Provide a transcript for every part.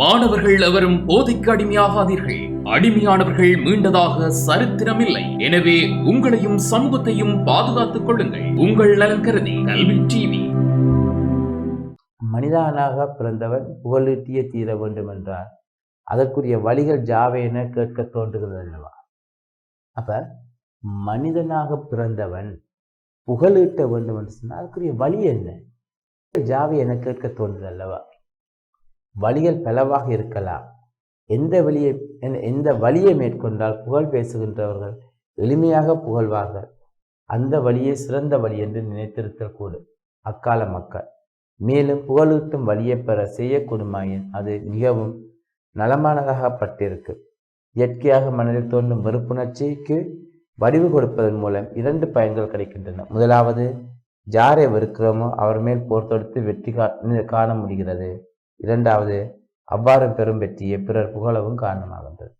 மாணவர்கள் எவரும் போதைக்கு அடிமையாகாதீர்கள். அடிமையானவர்கள் மீண்டதாக சரித்திரமில்லை. எனவே உங்களையும் சமூகத்தையும் பாதுகாத்துக் கொள்ளுங்கள். உங்கள் நலன் கருதி கல்வி டிவி. மனிதனாக பிறந்தவன் புகழீட்டிய தீர வேண்டும் என்றார் அதற்குரிய வழிகள் ஜாவே என கேட்க தோன்றுகிறது அல்லவா? அப்ப மனிதனாக பிறந்தவன் புகழீட்ட வேண்டும் என்று சொன்னால் அதற்குரிய வழி என்ன? ஜாவை என கேட்க தோன்றுது அல்லவா? வழிகள் பலவாக இருக்கலாம். எந்த வழியை எந்த- எந்த வழியை மேற்கொண்டால் புகழ் பேசுகின்றவர்கள் எளிமையாக புகழ்வார்கள். அந்த வழியே சிறந்த வழி என்று நினைத்திருத்தல் கூடும் அக்கால மக்கள். மேலும் புகழூட்டும் வழியை பெற செய்யக்கூடுமாயின் அது மிகவும் நலமானதாகப்பட்டிருக்கு. இயற்கையாக மனதில் தோன்றும் வெறுப்புணர்ச்சிக்கு வடிவு கொடுப்பதன் மூலம் இரண்டு பயன்கள் கிடைக்கின்றன. முதலாவது யாரை வெறுக்கிறோமோ அவர் மேல் போர் தொடுத்து வெற்றி காண முடிகிறது. இரண்டாவது அவ்வாறு பெரும் வெற்றியை பிறர் புகழவும் காரணமாகின்றது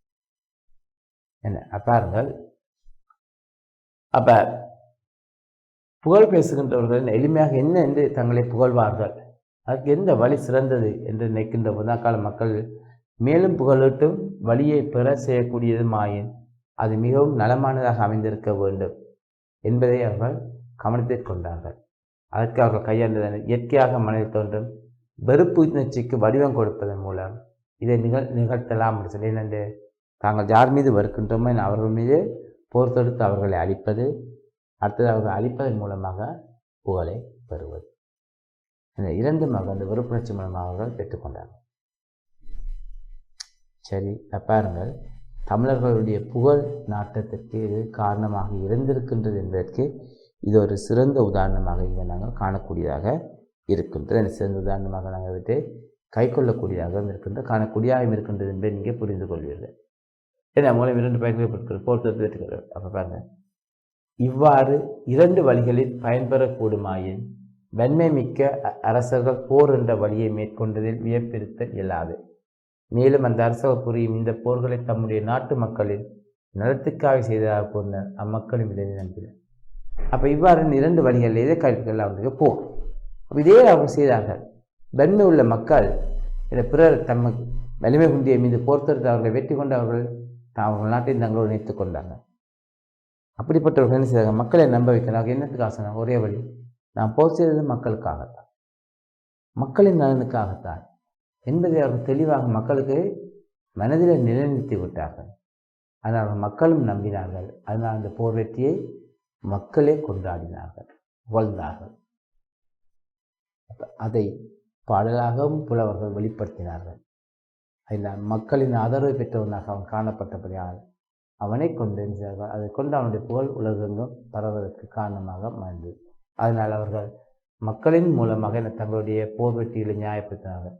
என்ன? பாருங்கள். அப்ப புகழ் பேசுகின்றவர்கள் எளிமையாக என்ன என்று தங்களை புகழ்வார்கள்? அதற்கு எந்த வழி சிறந்தது என்று நினைக்கின்ற போது மக்கள் மேலும் புகழட்டும் வழியை பெற செய்யக்கூடியதுமாயின் அது மிகவும் நலமானதாக அமைந்திருக்க வேண்டும் என்பதை அவர்கள் கவனத்தில் கொண்டார்கள். அதற்கு அவர்கள் கையாண்டதனர் இயற்கையாக மனதில் தோன்றும் வெறுப்பு உணர்ச்சிக்கு வடிவம் கொடுப்பதன் மூலம் இதை நிகழ் நிகழ்த்தலாம் என்று சொல்லி என்னென்று தாங்கள் யார் மீது வெறுக்கின்றோமோ அவர்கள் மீது போர் தொடுத்து அவர்களை அழிப்பது அடுத்தது அவர்கள் அழிப்பதன் மூலமாக புகழை பெறுவது. இந்த இரண்டுமாக அந்த வெறுப்புணர்ச்சி மூலமாக அவர்கள் பெற்றுக்கொண்டார்கள் சரி பாருங்கள். தமிழர்களுடைய புகழ் நாட்டத்திற்கு இது காரணமாக இருந்திருக்கின்றது என்பதற்கு இது ஒரு சிறந்த உதாரணமாக இதை நாங்கள் காணக்கூடியதாக இருக்கின்றது. அந்த சிறந்த உதாரணமாக நாங்கள் விட்டு கை கொள்ளக்கூடியதாகவும் இருக்கின்ற காணக்கூடியாகவும் இருக்கின்றது என்பதை நீங்கள் புரிந்து கொள்வீர்கள். ஏன்னா மூலம் இரண்டு பயன்களை பெற்றுக்கிறது போர்த்தத்தை அப்போ பாருங்கள் இவ்வாறு இரண்டு வழிகளில் பயன்பெறக்கூடுமாயின் வன்மை மிக்க அரசர்கள் போர் என்ற வழியை மேற்கொண்டதில் வியப்பிருத்தல் இயலாது. மேலும் அந்த அரசர்கள் புரியும் இந்த போர்களை தம்முடைய நாட்டு மக்களின் நலத்துக்காக செய்ததாக கூறின அம்மக்களும் இதை நம்பினர். அப்போ இவ்வாறு இரண்டு வழிகளில் எதை கருத்துக்கள் அவர்களுக்கு போர் இதே அவர்கள் செய்தார்கள். வன்மை உள்ள மக்கள் இதை பிறர் தம்ம வலிமை குந்தியை மீது போர்த்தெடுத்து அவர்களை வெற்றி கொண்டு அவர்கள் த- அவர்கள் நாட்டையும் தங்களோடு இணைத்துக் கொண்டாங்க. அப்படிப்பட்டவர்கள் என்ன செய்தாங்க? மக்களை நம்ப வைக்கிறாங்க. என்னத்துக்கு ஆசனம் ஒரே வழி நான் போர் செய்தது மக்களுக்காகத்தான். மக்களின் நலனுக்காகத்தான். என்பதை அவர்கள் தெளிவாக மக்களுக்கு மனதில் நிலைநிறுத்தி விட்டார்கள். அதனால் அவர்கள் மக்களும் நம்பினார்கள். அதனால் அந்த போர் வெற்றியை மக்களே கொண்டாடினார்கள் வாழ்ந்தார்கள். அதை பாடலாகவும் புலவர்கள் வெளிப்படுத்தினார்கள். அதனால் மக்களின் ஆதரவு பெற்றவனாக அவன் காணப்பட்டபடியால் அவனை கொண்டு அதை கொண்டு அவனுடைய புகழ் உலகெங்கும் பரவதற்கு காரணமாக அமைந்தது. அதனால் அவர்கள் மக்களின் மூலமாக என்ன தங்களுடைய போர் வெற்றிகளை நியாயப்படுத்தினார்கள்.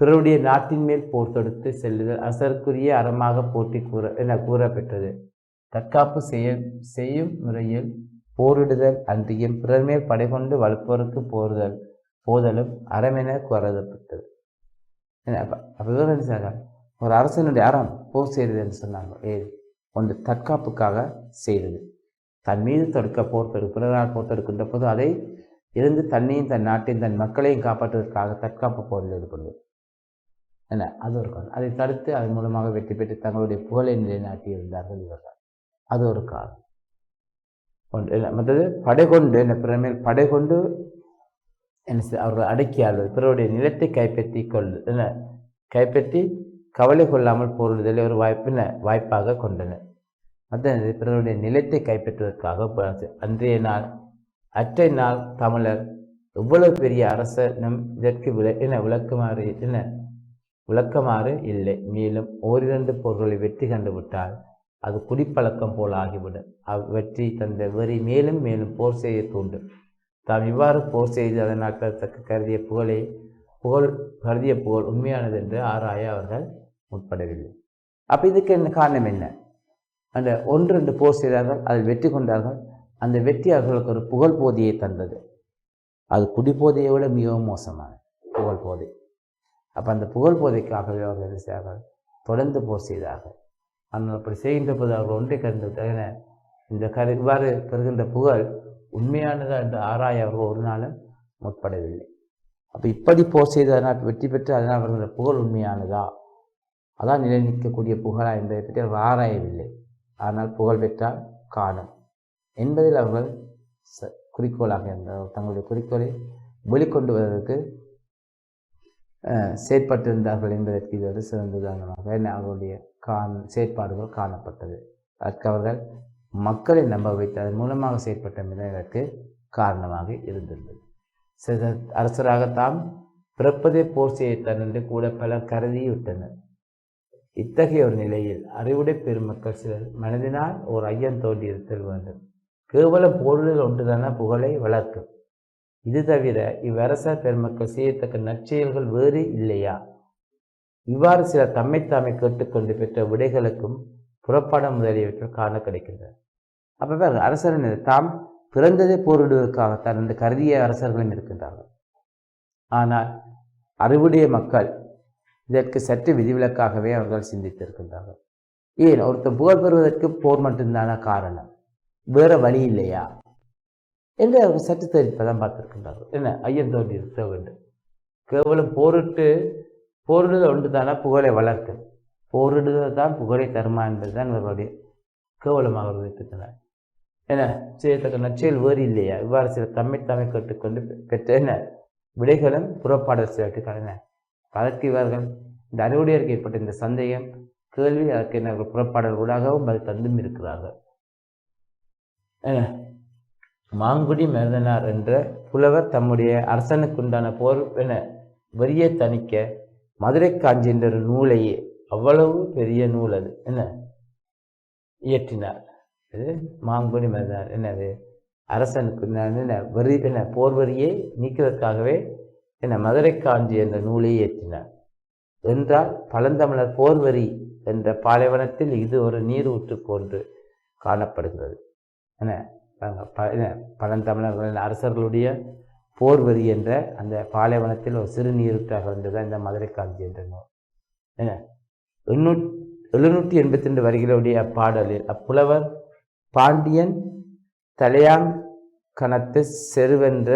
பிறருடைய நாட்டின் மேல் போர் தொடுத்து செல்லுதல் அரசருக்குரிய அறமாக போட்டி கூற என கூறப்பெற்றது. தற்காப்பு செய்ய செய்யும் முறையில் போரிடுதல் அன்றியும் பிறர் மேல் படை கொண்டு வலுப்போருக்கு போறுதல். போதலும் அறமென கருதப்பட்டது என்ன என்ன ஒரு அரசனுடைய அறம் போர் செய்தது என்று சொன்னாங்க. ஏது ஒன்று தற்காப்புக்காக செய்தது. தன் மீது தொடுக்க போர் பிறரால் போர் தொடுக்கின்ற போது அதை இருந்து தன்னையும் தன் நாட்டையும் தன் மக்களையும் காப்பாற்றுவதற்காக தற்காப்பு போரில் ஈடுபடுவது. என்ன அது ஒரு காரணம் அதை தடுத்து அதன் மூலமாக வெற்றி பெற்று தங்களுடைய புகழை நிலைநாட்டியிருந்தார்கள் இவர்கள் அது ஒரு காரணம் ஒன்று என்ன மற்றது படை கொண்டு என்ன பிற படை கொண்டு என்ன அவர்கள் அடக்கி ஆள்வது பிறருடைய நிலத்தை கைப்பற்றி கொள்ளு என்ன? கைப்பற்றி கவலை கொள்ளாமல் போரிடுதலை ஒரு வாய்ப்பின வாய்ப்பாக கொண்டனர். மற்ற பிறருடைய நிலத்தை கைப்பற்றுவதற்காக அன்றைய நாள் அற்றை நாள் தமிழர் எவ்வளவு பெரிய அரசர் நம் இதற்கு விள என விளக்குமாறு என விளக்கமாறு இல்லை. மேலும் ஓரிரண்டு போர்களை வெற்றி கண்டுவிட்டால் அது குடிப்பழக்கம் போல் ஆகிவிடும். அவ்வெற்றி தந்த வெறி மேலும் மேலும் போர் செய்ய தூண்டும். தாம் இவ்வாறு போர் செய்து அதனால் பெறத்தக்க கருதிய புகழை புகழ் கருதிய புகழ் உண்மையானது என்று ஆராய அவர்கள் முற்படவில்லை. அப்போ இதுக்கு என்ன காரணம் என்ன? அந்த ஒன்று ரெண்டு போர் செய்தார்கள் அதில் வெற்றி கொண்டார்கள். அந்த வெற்றி அவர்களுக்கு ஒரு புகழ் போதையை தந்தது. அது குடிபோதையை விட மிகவும் மோசமான புகழ் போதை. அப்போ அந்த புகழ் போதைக்காகவே அவர்கள் என்ன செய்தார்கள்? தொடர்ந்து போர் செய்தார்கள். ஆனால் அப்படி செய்கின்ற போது அவர்கள் ஒன்றை கருந்து விட்டார்கள். இந்த கரு இவ்வாறு பெறுகின்ற புகழ் உண்மையானதா என்று ஆராய அவர்கள் ஒரு நாளும் முற்படவில்லை. அப்போ இப்படி போர் செய்ததனால் வெற்றி பெற்று அதனால் அவர்களோட புகழ் உண்மையானதா? அதான் நிலை நிற்கக்கூடிய புகழா என்பதை பற்றி அவர் ஆராயவில்லை. ஆனால் புகழ் பெற்றால் காணும். என்பதில் அவர்கள் ச குறிக்கோளாக இருந்தார் தங்களுடைய குறிக்கோளை வெளிக்கொண்டு வருவதற்கு செயற்பட்டிருந்தார்கள் என்பதற்கு இது ஒரு சிறந்த உதாரணமாக அவர்களுடைய காண் செயற்பாடுகள் காணப்பட்டது. அதற்கு அவர்கள் மக்களை நம்ப வைத்து அதன் மூலமாக செயற்பட்ட இதற்கு காரணமாக இருந்திருந்தது சில அரசராகத்தாம் பிறப்பதே போர் செய்யத்தான் என்று கூட பலர் கருதிவிட்டனர் இத்தகைய ஒரு நிலையில் அறிவுடை பெருமக்கள் சிலர் மனதினால் ஓர் ஐயம் தோண்டி இருத்தல் வேண்டும் கேவல பொருளில் ஒன்றுதான புகழை வளர்க்கும்? இது தவிர இவ்வரசர் பெருமக்கள் செய்யத்தக்க நற்செயல்கள் வேறு இல்லையா? இவ்வாறு சிலர் தம்மைத்தாமே கேட்டுக்கொண்டு பெற்ற விடைகளுக்கும் புறப்பாடம் முதலியவற்றில் காண கிடைக்கின்றன. அப்போ பாருங்க, அரசரின் தாம் பிறந்ததை போரிடுவதற்காகத்தான் என்று கருதிய அரசர்களும் இருக்கின்றார்கள். ஆனால் அறிவுடைய மக்கள் இதற்கு சற்று விதிவிலக்காகவே அவர்கள் சிந்தித்திருக்கின்றார்கள். ஏன்? ஒருத்தர் புகழ் பெறுவதற்கு போர் மட்டும்தான காரணம்? வேற வழி இல்லையா? என்று அவர்கள் சற்று தெரிவிப்பதான் பார்த்திருக்கின்றார்கள். என்ன? ஐயன் தோண்டி இருக்க வேண்டும். கேவலம் போரிட்டு போரிடுதல் ஒன்று தானே புகழை வளர்க்கும் போரிடுதல் தான் புகழை தருமா என்பதுதான் இவர்களுடைய கேவலமாக அவர்கள் என்ன? செய்யத்தக்க நற்செயல் வேறு இல்லையா? இவ்வாறு சில தம்மை தாமே கேட்டுக்கொண்டு பெற்ற என்ன? விடைகளும் புறப்பாடல் சிலருக்கு அதற்கு இவர்கள் இந்த அறிவுடையருக்கு ஏற்பட்ட இந்த சந்தேகம் கேள்வி அதற்கு என்ன புறப்பாடல் ஊடாகவும் அது தந்தும் இருக்கிறார்கள். என்ன, மாங்குடி மருதனார் என்ற புலவர் தம்முடைய அரசனுக்குண்டான போர் என வரியை தணிக்க மதுரை காஞ்சி என்ற நூலையே அவ்வளவு பெரிய நூல் அது. என்ன? இயற்றினார். இது மாங்குடி மருதனார் என்னது அரசனுக்கு நான் என்ன வரி என்ன போர் வரியை நீக்குவதற்காகவே என்ன மதுரை காஞ்சி என்ற நூலை இயற்றினார் என்றால் பழந்தமிழர் போர்வரி என்ற பாலைவனத்தில் இது ஒரு நீரூற்று போன்று காணப்படுகிறது. என்ன? ப- என்ன, பழந்தமிழர்களின் அரசர்களுடைய போர்வரி என்ற அந்த பாலைவனத்தில் ஒரு சிறு நீரூற்றாக இருந்தது இந்த மதுரை காஞ்சி என்ற நூல். என்ன? எண்ணூ எழுநூற்றி எண்பத்தி ரெண்டு வரிகளுடைய அப்பாடலில் அப்புலவர் பாண்டியன் தலையாங்கணத்து செருவென்ற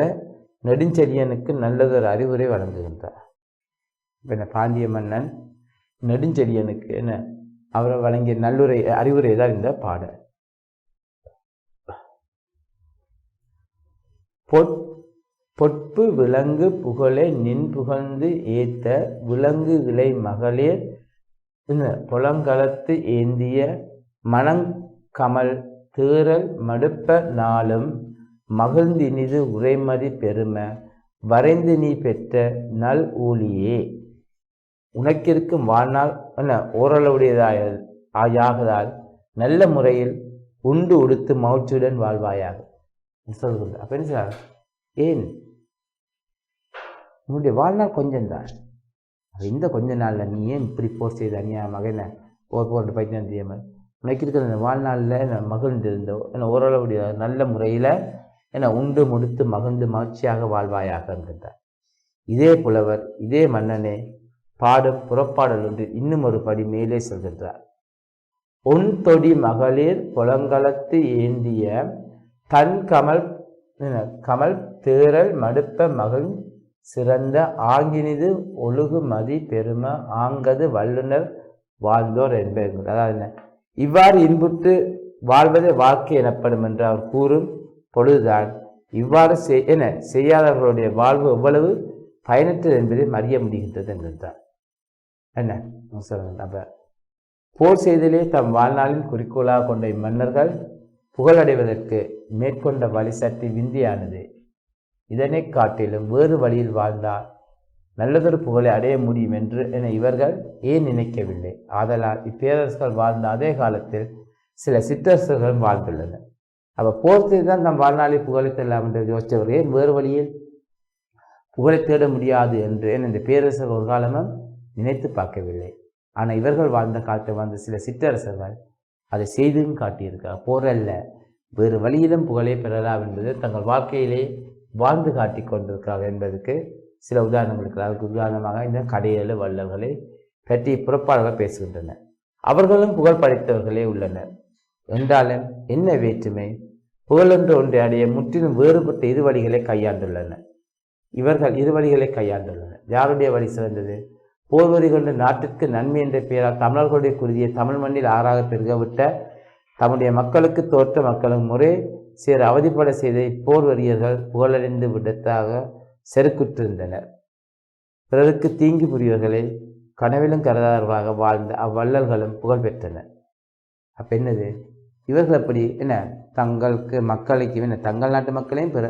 நெடுஞ்செழியனுக்கு நல்லதொரு அறிவுரை வழங்குகின்றார். என்ன பாண்டிய மன்னன் நெடுஞ்செழியனுக்கு என்ன அவரை வழங்கிய நல்லுரை அறிவுரை தான் இந்த பாடல். பொற் பொற்பு விலங்கு புகழே நின் புகழ்ந்து ஏத்த விலங்கு இலை மகளிர் என்ன, புலங்களத்து ஏந்திய மணங்கமல் தேறல் மடுப்ப நாளும் மகிழ்ந்தினிது உரைமதி பெரும வரைந்து நீ பெற்ற நல் ஊழியே. உனக்கிருக்கும் வாழ்நாள் என்ன? ஓரளவுடையதாய ஆயாகதால் நல்ல முறையில் உண்டு உடுத்து மகிழ்ச்சியுடன் வாழ்வாயாக. சொல்கிறது அப்ப என்ன சார் ஏன்? உன்னுடைய வாழ்நாள் கொஞ்சம்தான் இந்த கொஞ்ச நாளில் நீ ஏன் இப்படி போர் செய்த அநியாயமாக என்ன? போர் போட்டு பைத்தியம் தெரியாமல் உனக்கு இருக்கிற இந்த வாழ்நாளில் என்னை மகிழ்ந்திருந்தோ என்னை ஓரளவுடைய நல்ல முறையில் என்னை உண்டு முடித்து மகிழ்ந்து மகிழ்ச்சியாக வாழ்வாயாக இருந்தார் இதே புலவர் இதே மன்னனே பாடும் புறப்பாடல் ஒன்று இன்னும் ஒரு படி மேலே செல்கின்றார். உன் தொடி மகளிர் புலங்கலத்து ஏந்திய தன் கமல் கமல் தேரல் மடுப்ப மகிழ் சிறந்த ஆங்கினிது ஒழுகு மதி பெரும ஆங்கது வல்லுனர் வாழ்ந்தோர் என்பது அதாவது என்ன? இவ்வாறு இன்புற்று வாழ்வதே வாழ்க்கை எனப்படும் என்று அவர் கூறும் பொழுதுதான் இவ்வாறு செய் என செய்யாதவர்களுடைய வாழ்வு எவ்வளவு பயனற்றது என்பதை அறிய முடிகின்றது என்கின்றார் என்ன? சொல்லுங்க அப்ப போர் செய்தலே தம் வாழ்நாளின் குறிக்கோளாக கொண்ட இம்மன்னர்கள் புகழடைவதற்கு மேற்கொண்ட வழி சற்று விந்தியானது. இதனை காட்டிலும் வேறு வழியில் வாழ்ந்தால் நல்லதொரு புகழை அடைய முடியும் என்று என இவர்கள் ஏன் நினைக்கவில்லை? ஆதலால் இப்பேரரசர்கள் வாழ்ந்த அதே காலத்தில் சில சிற்றரசர்களும் வாழ்ந்துள்ளனர். அப்போ போர் தான் நம் வாழ்நாளில் புகழை தேடலாம் என்று யோசித்தவர் ஏன் வேறு வழியில் புகழை தேட முடியாது என்று ஏன் இந்த பேரரசர் ஒரு காலமும் நினைத்து பார்க்கவில்லை? ஆனால் இவர்கள் வாழ்ந்த காலத்தில் வாழ்ந்த சில சிற்றரசர்கள் அதை செய்தும் காட்டியிருக்கார் போரல்ல வேறு வழியிலும் புகழை பெறலாம் என்பது தங்கள் வாழ்க்கையிலே வாழ்ந்து காட்டி கொண்டிருக்கிறார் என்பதற்கு சில உதாரணங்கள் இருக்கிறது அதுக்கு உதாரணமாக இந்த கடையேழு வல்லவர்களை பற்றி புறப்பாடாக பேசுகின்றனர் அவர்களும் புகழ் படைத்தவர்களே உள்ளனர். என்றாலும் என்ன வேற்றுமை? புகழென்று ஒன்றை அடைய முற்றிலும் வேறுபட்ட இரு வழிகளை கையாண்டுள்ளனர் இவர்கள் இரு வழிகளை கையாண்டுள்ளனர். யாருடைய வழி சிறந்தது? போர் வரி கொண்டு நாட்டிற்கு நன்மை என்ற பெயரால் தமிழர்களுடைய குருதிய தமிழ் மண்ணில் ஆறாக பெருகவிட்ட தம்முடைய மக்களுக்கு தோற்ற மக்களும் முறை சேர் அவதிப்பட செய்த போர் வரியர்கள் புகழடைந்து விடத்தாக செருக்குற்றிருந்தனர். பிறருக்கு தீங்கு புரியவர்களை கனவிலும் கருதாதவர்களாக வாழ்ந்த அவ்வள்ளல்களும் புகழ் பெற்றனர். அப்போ என்னது இவர்கள் அப்படி என்ன? தங்களுக்கு மக்களுக்கு என்ன? தங்கள் நாட்டு மக்களையும் பிற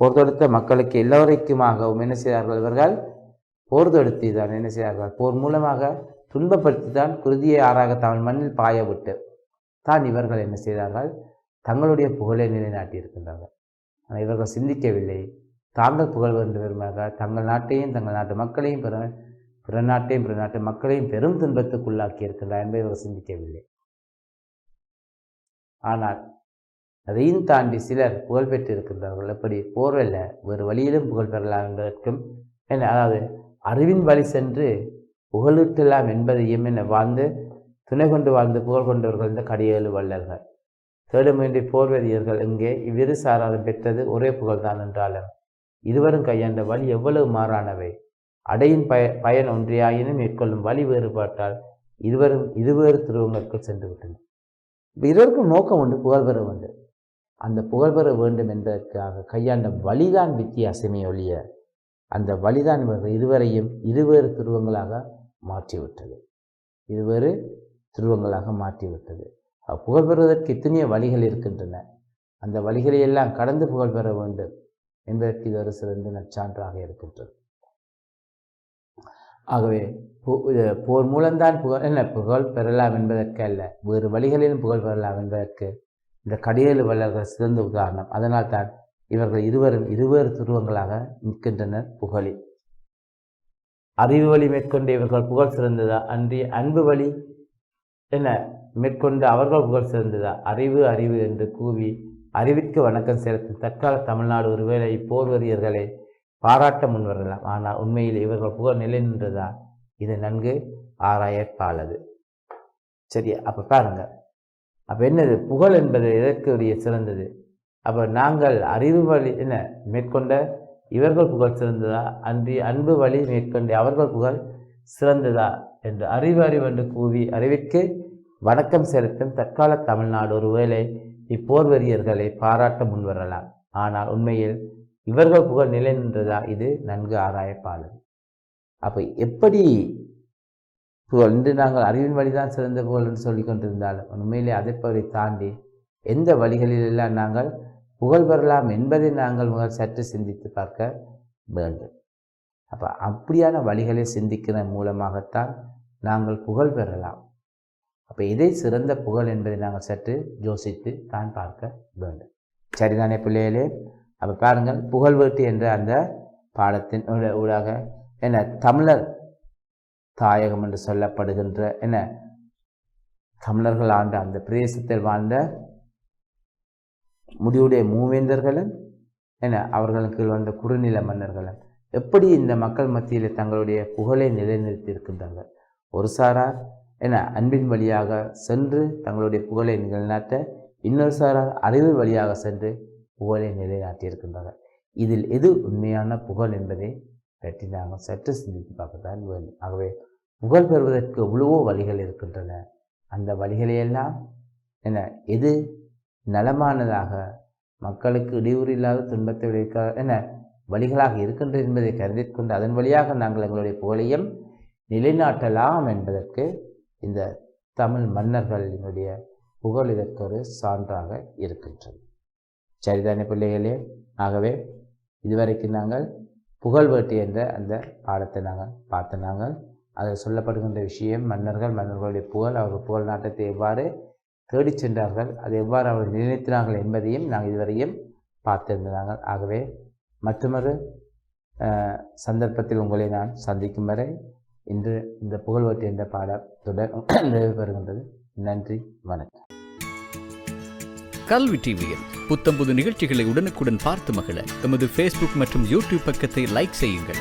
போர் தொடுத்த மக்களுக்கு எல்லோரைக்குமாகவும் என்ன செய்தார்கள் இவர்கள்? போர் தொடுத்தி தான் என்ன செய்தார்கள்? போர் மூலமாக துன்பப்படுத்தி தான் குருதியை ஆறாக தமிழ் மண்ணில் பாய விட்டு தான் இவர்கள் என்ன செய்தார்கள்? தங்களுடைய புகழை நிலைநாட்டியிருக்கின்றார்கள். ஆனால் இவர்கள் சிந்திக்கவில்லை. தாங்கள் புகழ் வேண்டும் தங்கள் நாட்டையும் தங்கள் நாட்டு மக்களையும் பிற பிற நாட்டையும் பிற நாட்டு மக்களையும் பெரும் துன்பத்துக்குள்ளாக்கி இருக்கின்றார் என்பதை இவர்கள் சிந்திக்கவில்லை. ஆனால் அதையும் தாண்டி சிலர் புகழ் பெற்றிருக்கின்றார்கள். எப்படி? போர்வல்ல வேறு வழியிலும் புகழ் பெறலாம் என்பதற்கும் என்ன அதாவது அறிவின் வழி சென்று புகழிட்டலாம் என்பதையும் என்ன வாழ்ந்து துணை கொண்டு வாழ்ந்து புகழ் கொண்டவர்கள் இந்த கடியேழு வள்ளல்கள் தேடுமின்றி போர்வெறியர்கள் இங்கே இவ்விரு சாராலும் பெற்றது ஒரே புகழ்தான் என்றாலும் இருவரும் கையாண்ட வழி எவ்வளவு மாறானவை. அடையின் பய பயன் ஒன்றியாயினும் மேற்கொள்ளும் வழி வேறுபாட்டால் இருவரும் இருவேறு துருவங்களுக்குள் சென்று விட்டனர் இருவருக்கும் நோக்கம் உண்டு புகழ் பெற வேண்டும் அந்த புகழ் பெற வேண்டும் என்பதற்காக கையாண்ட வழிதான் வித்தியாசமே ஒழிய அந்த வழிதான் இவர்கள் இருவரையும் இருவேறு துருவங்களாக மாற்றிவிட்டது. இருவேறு துருவங்களாக மாற்றிவிட்டது. புகழ் பெறுவதற்கு இத்தனையே வழிகள் இருக்கின்றன. அந்த வழிகளை எல்லாம் கடந்து புகழ் பெற வேண்டும். என்பதற்கு இது ஒரு சிறந்த நற்சான்றாக இருக்கின்றது. ஆகவே போ- போர் மூலம்தான் புகழ் என்ன புகழ் பெறலாம் என்பதற்கு அல்ல. வேறு வழிகளிலும் புகழ் பெறலாம் என்பதற்கு இந்த கடியல் வல்லர்கள் சிறந்த உதாரணம். அதனால் தான் இவர்கள் இருவரும் இருவேறு துருவங்களாக நிற்கின்றனர் புகழில். அறிவு வழி மேற்கொண்டு இவர்கள் புகழ் சிறந்ததா? அன்றி அன்பு வழி என்ன மேற்கொண்டு அவர்கள் புகழ் சிறந்ததா? அறிவு அறிவு என்று கூவி அறிவிற்கு வணக்கம் செலுத்தும் தற்கால தமிழ்நாடு ஒருவேளை போர்வரியர்களை பாராட்ட முன்வரலாம். ஆனால் உண்மையில் இவர்கள் புகழ் நிலை நின்றதா? இது நன்கு ஆராயப்பாலது சரி அப்போ பாருங்க. அப்போ என்னது? புகழ் என்பது எதற்கு உரிய சிறந்தது? அப்போ நாங்கள் அறிவு வழி என்ன மேற்கொண்ட இவர்கள் புகழ் சிறந்ததா? அன்றி அன்பு வழி மேற்கொண்டு அவர்கள் புகழ் சிறந்ததா? என்று அறிவு அறிவு என்று கூவி அறிவிற்கு வணக்கம் செலுத்தும் தற்கால தமிழ்நாடு ஒருவேளை இப்போர்வரியர்களை பாராட்ட முன்வரலாம். ஆனால் உண்மையில் இவர்கள் புகழ் நிலை நின்றதா? இது நன்கு ஆராயப்பாளர். அப்போ எப்படி புகழ் இன்று நாங்கள் அறிவின் வழிதான் சிறந்த புகழ் என்று சொல்லிக் கொண்டிருந்தாலும் உண்மையிலே அதைப்படி தாண்டி எந்த வழிகளிலெல்லாம் நாங்கள் புகழ் பெறலாம் என்பதை நாங்கள் முதல் சற்று சிந்தித்து பார்க்க வேண்டும். அப்போ அப்படியான வழிகளை சிந்திக்கிற மூலமாகத்தான் நாங்கள் புகழ் பெறலாம். அப்போ எதை சிறந்த புகழ் என்பதை நாங்கள் சற்று யோசித்து தான் பார்க்க வேண்டும். சரிதானே பிள்ளைகளே? அப்போ பாருங்கள் புகழ்வேட்டு என்ற அந்த பாடத்தின் ஊடாக என்ன தமிழர் தாயகம் என்று சொல்லப்படுகின்ற என்ன தமிழர்கள் ஆண்ட அந்த பிரதேசத்தில் வாழ்ந்த முடிவுடைய மூவேந்தர்களும் என்ன அவர்களுக்கு கீழ் வந்த குறுநில மன்னர்களும் எப்படி இந்த மக்கள் மத்தியில் தங்களுடைய புகழை நிலைநிறுத்தியிருக்கின்றார்கள் ஒரு சாரார் என அன்பின் வழியாக சென்று தங்களுடைய புகழை நிலைநாட்ட இன்னொரு சாரார் அறிவு வழியாக சென்று புகழை நிலைநாட்டியிருக்கின்றனர். இதில் எது உண்மையான புகழ் என்பதை பற்றி நாங்கள் சற்று சிந்தித்து பார்க்கத்தான் வேண்டும் ஆகவே புகழ் பெறுவதற்கு எவ்வளவோ வழிகள் இருக்கின்றன. அந்த வழிகளையெல்லாம் என்ன எது நலமானதாக மக்களுக்கு இடையூறு இல்லாத துன்பத்தை விளைவிக்காத என வழிகளாக இருக்கின்றது என்பதை கருதி கொண்டு அதன் வழியாக நாங்கள் எங்களுடைய புகழையும் நிலைநாட்டலாம் என்பதற்கு இந்த தமிழ் மன்னர்களினுடைய புகழ் இதற்கொரு சான்றாக இருக்கின்றது. சரிதானே பிள்ளைகளே? ஆகவே இதுவரைக்கும் நாங்கள் புகழ் வேட்டு என்ற அந்த பாடத்தை நாங்கள் பார்த்து நாங்கள் அதில் சொல்லப்படுகின்ற விஷயம் மன்னர்கள் மன்னர்களுடைய புகழ் அவர்கள் புகழ் நாட்டத்தை எவ்வாறு தேடிச் சென்றார்கள் அதை எவ்வாறு அவர்கள் நிலைநிறுத்தினார்கள் என்பதையும் நாங்கள் இதுவரையும் பார்த்திருந்தாங்க ஆகவே மற்றொரு சந்தர்ப்பத்தில் உங்களை நான் சந்திக்கும் வரை இன்று இந்த புகழ்வட்டு என்ற பாடத்துடன் நிறைவு பெறுகின்றது நன்றி வணக்கம். கல்வி டிவியில் புத்தம்புது நிகழ்ச்சிகளை உடனுக்குடன் பார்த்து மகிழ எமது ஃபேஸ்புக் மற்றும் யூடியூப் பக்கத்தை லைக் செய்யுங்கள்.